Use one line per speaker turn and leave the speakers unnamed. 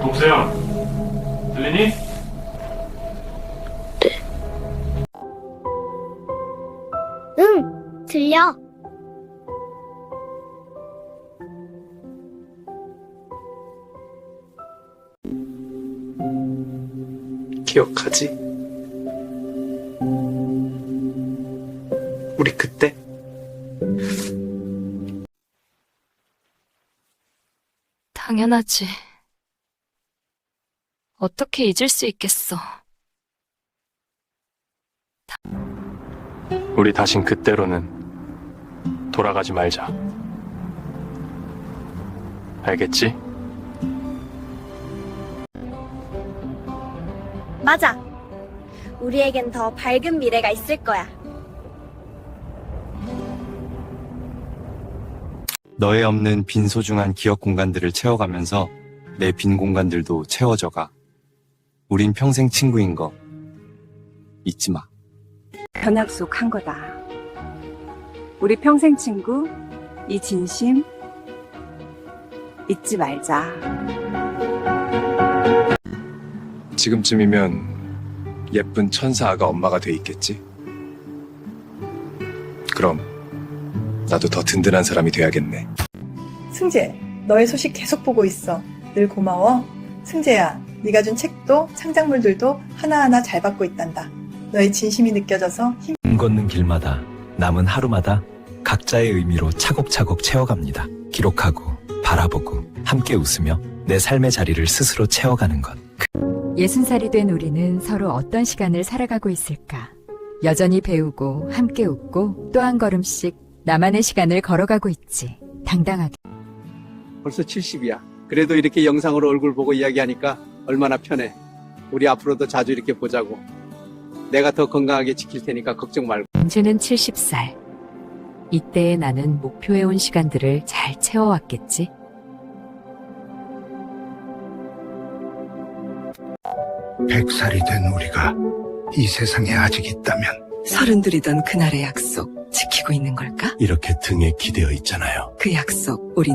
동서영 들리니? 네. 응, 들려. 기억하지? 우리 그때?
당연하지. 어떻게 잊을 수 있겠어.
우리 다신 그때로는 돌아가지 말자. 알겠지?
맞아. 우리에겐 더 밝은 미래가 있을 거야.
너의 없는 빈 소중한 기억 공간들을 채워가면서 내 빈 공간들도 채워져가. 우린 평생 친구인 거 잊지 마.
변약속 한 거다. 우리 평생 친구, 이 진심, 잊지 말자.
지금쯤이면 예쁜 천사 아가 엄마가 돼 있겠지? 그럼 나도 더 든든한 사람이 돼야겠네.
승재, 너의 소식 계속 보고 있어. 늘 고마워. 승재야, 네가 준 책도 창작물들도 하나하나 잘 받고 있단다. 너의 진심이 느껴져서
힘길 걷는 길마다 남은 하루마다 각자의 의미로 차곡차곡 채워갑니다. 기록하고 바라보고 함께 웃으며 내 삶의 자리를 스스로 채워가는 것.
예순 살이 된 우리는 서로 어떤 시간을 살아가고 있을까? 여전히 배우고 함께 웃고 또 한 걸음씩 나만의 시간을 걸어가고 있지. 당당하게.
벌써 70이야. 그래도 이렇게 영상으로 얼굴 보고 이야기하니까 얼마나 편해. 우리 앞으로도 자주 이렇게 보자고. 내가 더 건강하게 지킬 테니까 걱정 말고.
이제는 70살. 이때의 나는 목표해온 시간들을 잘 채워왔겠지?
백살이 된 우리가 이 세상에 아직 있다면
서른들이던 그날의 약속 지키고 있는 걸까?
이렇게 등에 기대어 있잖아요.
그 약속 우리